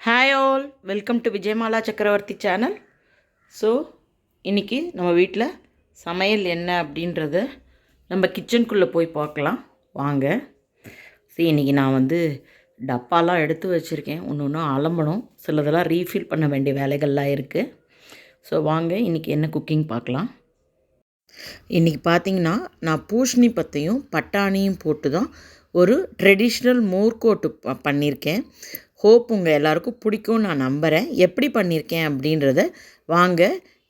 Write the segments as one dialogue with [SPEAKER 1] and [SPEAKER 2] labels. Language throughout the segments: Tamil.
[SPEAKER 1] Hi all welcome to Vijayamala Chakravarthy channel so இன்றைக்கி நம்ம வீட்டில் சமையல் என்ன அப்படின்றத நம்ம கிச்சனுக்குள்ளே போய் பார்க்கலாம். வாங்க. சரி இன்றைக்கி நான் வந்து டப்பாலாம் எடுத்து வச்சுருக்கேன். ஒன்று ஒன்று அலம்பணும். சிலதெல்லாம் ரீஃபில் பண்ண வேண்டிய வேலைகள்லாம் இருக்குது ஸோ வாங்க இன்றைக்கி என்ன குக்கிங் பார்க்கலாம். இன்றைக்கி பார்த்தீங்கன்னா நான் பூஷணி பத்தையும் பட்டாணியும் போட்டு தான் ஒரு ட்ரெடிஷ்னல் மோர்கோட்டு ப பண்ணியிருக்கேன் ஹோப் உங்கள் எல்லாருக்கும் பிடிக்கும் நான் நம்புகிறேன் எப்படி பண்ணியிருக்கேன் அப்படின்றத வாங்க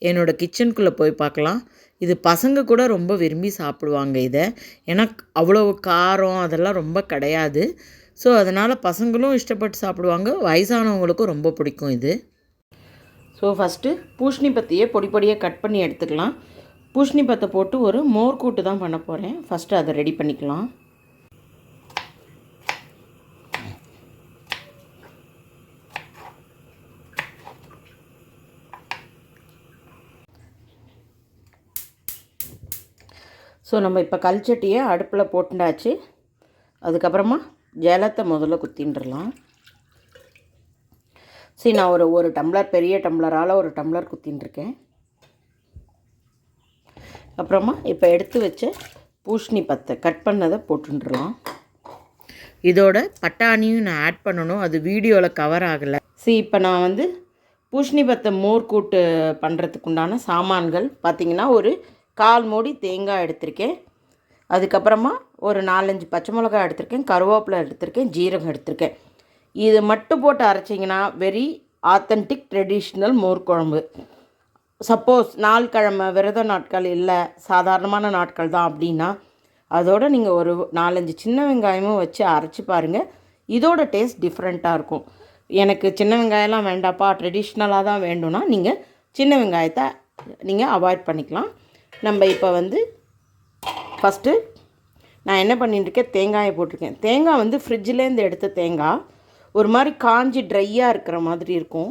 [SPEAKER 1] என்னோடய கிச்சனுக்குள்ளே போய் பார்க்கலாம். இது பசங்க கூட ரொம்ப விரும்பி சாப்பிடுவாங்க இதை. ஏன்னா அவ்வளோ காரம் அதெல்லாம் ரொம்ப கிடையாது. ஸோ அதனால் பசங்களும் இஷ்டப்பட்டு சாப்பிடுவாங்க. வயசானவங்களுக்கும் ரொம்ப பிடிக்கும் இது. ஸோ ஃபஸ்ட்டு பூஷணி பத்தியை பொடி பொடியாக கட் பண்ணி எடுத்துக்கலாம். பூஷணி பத்தை போட்டு ஒரு மோர் கூட்டு தான் பண்ண போகிறேன் ஃபஸ்ட்டு அதை ரெடி பண்ணிக்கலாம். ஸோ நம்ம இப்போ கல்ச்சட்டியை அடுப்பில் போட்டுண்டாச்சு. அதுக்கப்புறமா ஜலத்தை முதல்ல குத்தின்றலாம் சரி நான் ஒரு ஒரு டம்ளர் பெரிய டம்ளரால் ஒரு டம்ளர் குத்தின்ட்டுருக்கேன் அப்புறமா இப்போ எடுத்து வச்ச பூஷ்ணி பத்தை கட் பண்ணதை போட்டுருலாம் இதோட பட்டாணியும் நான் ஆட் பண்ணணும். அது வீடியோவில் கவர் ஆகலை. சரி இப்போ நான் வந்து பூஷ்ணி பத்தை மோர் கூட்டு பண்ணுறதுக்கு உண்டான சாமான்கள் பார்த்திங்கன்னா ஒரு கால் மூடி தேங்காய் எடுத்திருக்கேன். அதுக்கப்புறமா ஒரு நாலஞ்சு பச்சை மிளகாய் எடுத்திருக்கேன். கருவேப்பிலை எடுத்திருக்கேன். ஜீரகம் எடுத்திருக்கேன். இது மட்டும் போட்டு அரைச்சிங்கன்னா வெரி ஆத்தன்டிக் ட்ரெடிஷ்னல் மோர் குழம்பு. சப்போஸ் நாள் கிழமை விரத நாட்கள் இல்லை சாதாரணமான நாட்கள் தான் அப்படின்னா அதோடு நீங்கள் ஒரு நாலஞ்சு சின்ன வெங்காயமும் வச்சு அரைச்சி பாருங்கள் இதோட டேஸ்ட் டிஃப்ரெண்ட்டாக இருக்கும். எனக்கு சின்ன வெங்காயம்லாம் வேண்டாப்பா ட்ரெடிஷ்னலாக தான் வேண்டும்னா நீங்கள் சின்ன வெங்காயத்தை நீங்கள் அவாய்ட் பண்ணிக்கலாம். நம்ம இப்போ வந்து ஃபஸ்ட்டு நான் என்ன பண்ணிட்டுருக்கேன்? தேங்காயை போட்டிருக்கேன். தேங்காய் வந்து ஃப்ரிட்ஜிலேருந்து எடுத்த தேங்காய். ஒரு மாதிரி காஞ்சி ட்ரையாக இருக்கிற மாதிரி இருக்கும்.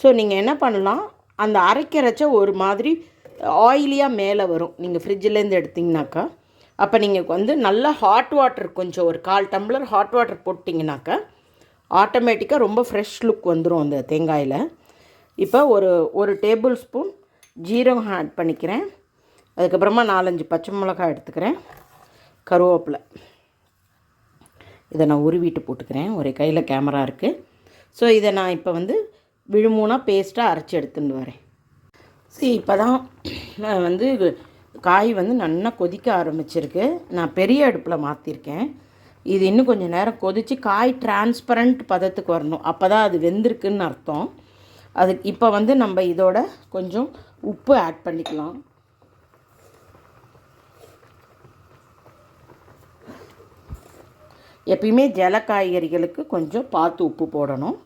[SPEAKER 1] ஸோ நீங்கள் என்ன பண்ணலாம்? அந்த அரைக்கிறச்ச ஒரு மாதிரி ஆயிலியாக மேலே வரும். நீங்கள் ஃப்ரிட்ஜிலேருந்து எடுத்திங்கனாக்கா. அப்போ நீங்கள் வந்து நல்லா ஹாட் வாட்டர் கொஞ்சம் ஒரு கால் டம்ளர் ஹாட் வாட்டர் போட்டிங்கனாக்கா ஆட்டோமேட்டிக்காக ரொம்ப ஃப்ரெஷ் லுக் வந்துடும் அந்த தேங்காயில். இப்போ ஒரு ஒரு டேபிள் ஸ்பூன் ஜீரகம் ஆட் பண்ணிக்கிறேன். அதுக்கப்புறமா நாலஞ்சு பச்சை மிளகாய் எடுத்துக்கிறேன். கருவேப்பிலை. இதை நான் உருவிட்டு போட்டுக்கிறேன். ஒரே கையில் கேமரா இருக்குது ஸோ இதை நான் இப்போ வந்து விழுமூனாக பேஸ்ட்டாக அரைச்சி எடுத்துன்னு வரேன். சரி இப்போ தான் நான் வந்து காய் வந்து நல்லா கொதிக்க ஆரம்பிச்சிருக்கு. நான் பெரிய அடுப்பில் மாற்றிருக்கேன் இது இன்னும் கொஞ்சம் நேரம் கொதித்து காய் டிரான்ஸ்பரண்ட் பதத்துக்கு வரணும். அப்போ தான் அது வெந்திருக்குன்னு அர்த்தம். அது இப்போ வந்து நம்ம இதோட கொஞ்சம் உப்பு ஆட் பண்ணிக்கலாம். எப்பயுமே ஜல காய்கறிகளுக்கு கொஞ்சம் பார்த்து உப்பு போடணும்.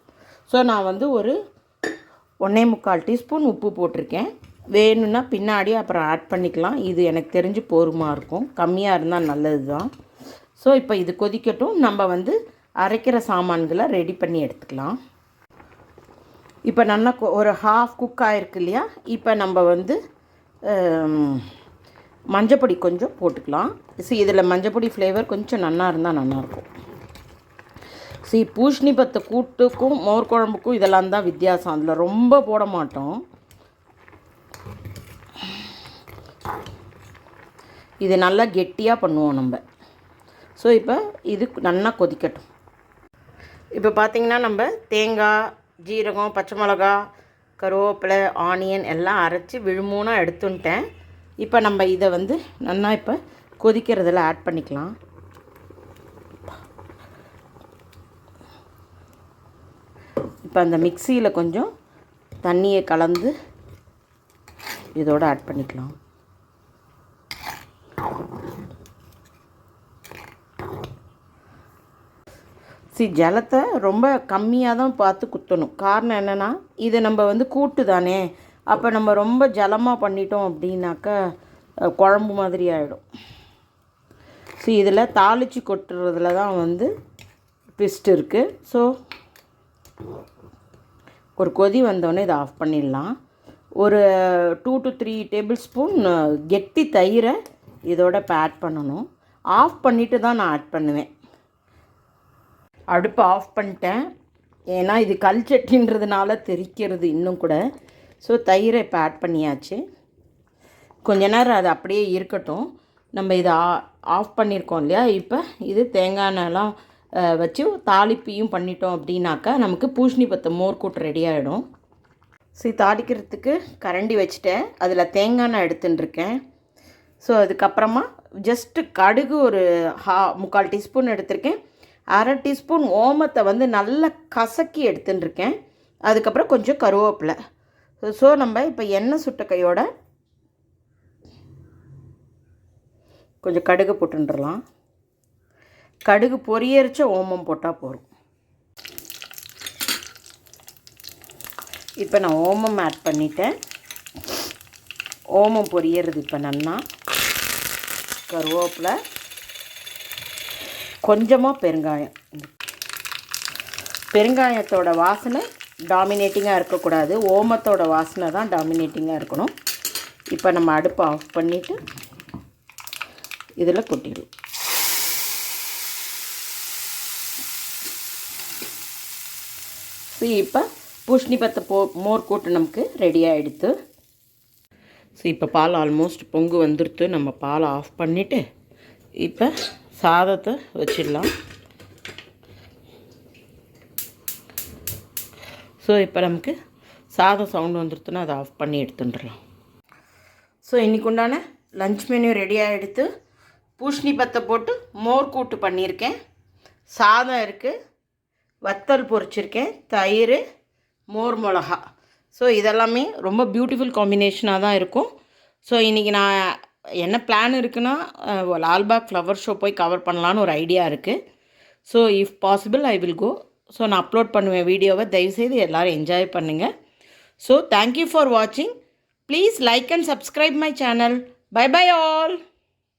[SPEAKER 1] ஸோ நான் வந்து ஒரு ஒன்றே முக்கால் டீஸ்பூன் உப்பு போட்டிருக்கேன். வேணும்னா பின்னாடி அப்புறம் ஆட் பண்ணிக்கலாம். இது எனக்கு தெரிஞ்சு போருமா இருக்கும். கம்மியாக இருந்தால் நல்லது தான் ஸோ இப்போ இது கொதிக்கட்டும். நம்ம வந்து அரைக்கிற சாமான்களை ரெடி பண்ணி எடுத்துக்கலாம். இப்போ நல்லா ஒரு ஹாஃப் குக் ஆகிருக்கு இல்லையா? இப்போ நம்ம வந்து மஞ்சப்பொடி கொஞ்சம் போட்டுக்கலாம். சி இதில் மஞ்சப்பொடி ஃப்ளேவர் கொஞ்சம் நல்லா இருந்தால் நல்லாயிருக்கும். சி பூஷ்ணி பத்தை கூட்டுக்கும் மோர் குழம்புக்கும் இதெல்லாம் தான் வித்தியாசம். அதில் ரொம்ப போட மாட்டோம். இது நல்லா கெட்டியாக பண்ணுவோம் நம்ம. ஸோ இப்போ இது நல்லா கொதிக்கட்டும். இப்போ பார்த்திங்கன்னா நம்ம தேங்காய் ஜீரகம் பச்சை மிளகா கருவேப்பிலை ஆனியன் எல்லாம் அரைச்சி விழுமூனாக எடுத்துன்ட்டேன். இப்போ நம்ம இதை வந்து நல்லா இப்போ கொதிக்கிறதில் ஆட் பண்ணிக்கலாம். இப்போ அந்த மிக்சியில் கொஞ்சம் தண்ணியை கலந்து இதோடு ஆட் பண்ணிக்கலாம். சி ஜலத்தை ரொம்ப கம்மியாக தான் பார்த்து குத்தணும். காரணம் என்னென்னா இது நம்ம வந்து கூட்டு தானே. அப்போ நம்ம ரொம்ப ஜலமாக பண்ணிட்டோம் அப்படின்னாக்கா குழம்பு மாதிரி ஆகிடும் ஸோ இதில் தாளித்து கொட்டுறதுல தான் வந்து ட்விஸ்ட் இருக்குது ஸோ ஒரு கொதி வந்தோடனே இதை ஆஃப் பண்ணிடலாம். ஒரு two to three tablespoon கெட்டி தயிரை இதோட இப்போ ஆட் பண்ணணும். ஆஃப் பண்ணிவிட்டு தான் நான் ஆட் பண்ணுவேன். அடுப்பு ஆஃப் பண்ணிட்டேன். ஏன்னா இது கல் சட்டின்றதுனால தெரிக்கிறது இன்னும் கூட. ஸோ தயிரை இப்போ ஆட் பண்ணியாச்சு. கொஞ்ச நேரம் அது அப்படியே இருக்கட்டும். நம்ம இதை ஆஃப் பண்ணியிருக்கோம் இல்லையா? இப்போ இது தேங்காய் எண்ணெய்லாம் வச்சு தாளிப்பையும் பண்ணிட்டோம் அப்படின்னாக்கா நமக்கு பூஷணி பத்து மோர் கூட்டு ரெடி ஆகிடும் சரி தாளிக்கிறதுக்கு கரண்டி வச்சுட்டேன். அதில் தேங்காய் எண்ணெய் எடுத்துன்னு இருக்கேன் ஸோ அதுக்கப்புறமா ஜஸ்ட்டு கடுகு ஒரு ஹா முக்கால் டீஸ்பூன் எடுத்திருக்கேன். அரை டீஸ்பூன் ஓமத்தை வந்து நல்லா கசக்கி எடுத்துன்னு இருக்கேன் அதுக்கப்புறம் கொஞ்சம் கருவேப்பிலை. ஸோ நம்ம இப்போ எண்ணெய் சுட்ட கையோட கொஞ்சம் கடுகு போட்டுன்றலாம். கடுகு பொரியரிச்ச ஓமம் போட்டால் போதும். இப்போ நான் ஓமம் ஆட் பண்ணிட்டேன். ஓமம் பொரியறது இப்போ நன்னா கருவேப்பிலை. கொஞ்சமாக பெருங்காயம். பெருங்காயத்தோட வாசனை டாமினேட்டிங்காக இருக்கக்கூடாது. ஓமத்தோட வாசனை தான் டாமினேட்டிங்காக இருக்கணும். இப்போ நம்ம அடுப்பை ஆஃப் பண்ணிவிட்டு இதில் கொட்டிடுவோம் ஸோ இப்போ பூஷ்ணி பத்தை போ மோர் கூட்டு நமக்கு ரெடி ஆகிடுத்து ஸோ இப்போ பால் ஆல்மோஸ்ட் பொங்கு வந்துடுத்து. நம்ம பாலை ஆஃப் பண்ணிவிட்டு இப்போ சாதத்தை வச்சிடலாம். ஸோ இப்போ நமக்கு சாதம் சவுண்டு வந்துடுத்துன்னா அதை ஆஃப் பண்ணி எடுத்துட்டுறலாம். ஸோ இன்றைக்கு உண்டான லஞ்ச் மெனு ரெடியாக எடுத்து பூஷணி பத்தை போட்டு மோர் கூட்டு பண்ணியிருக்கேன். சாதம் இருக்குது வத்தல் பொரிச்சிருக்கேன் தயிர் மோர் மிளகா. ஸோ இதெல்லாமே ரொம்ப பியூட்டிஃபுல் காம்பினேஷனாக தான் இருக்கும். ஸோ இன்றைக்கி நான் என்ன பிளான் இருக்குன்னா லால்பாக் ஃப்ளவர் ஷோ போய் கவர் பண்ணலான்னு ஒரு ஐடியா இருக்குது so if possible I will go so நான் அப்லோட் பண்ணுவேன் வீடியோவை. தயவுசெய்து எல்லோரும் என்ஜாய் பண்ணுங்கள் ஸோ தேங்க்யூ ஃபார் வாட்சிங் please like and subscribe my channel bye bye all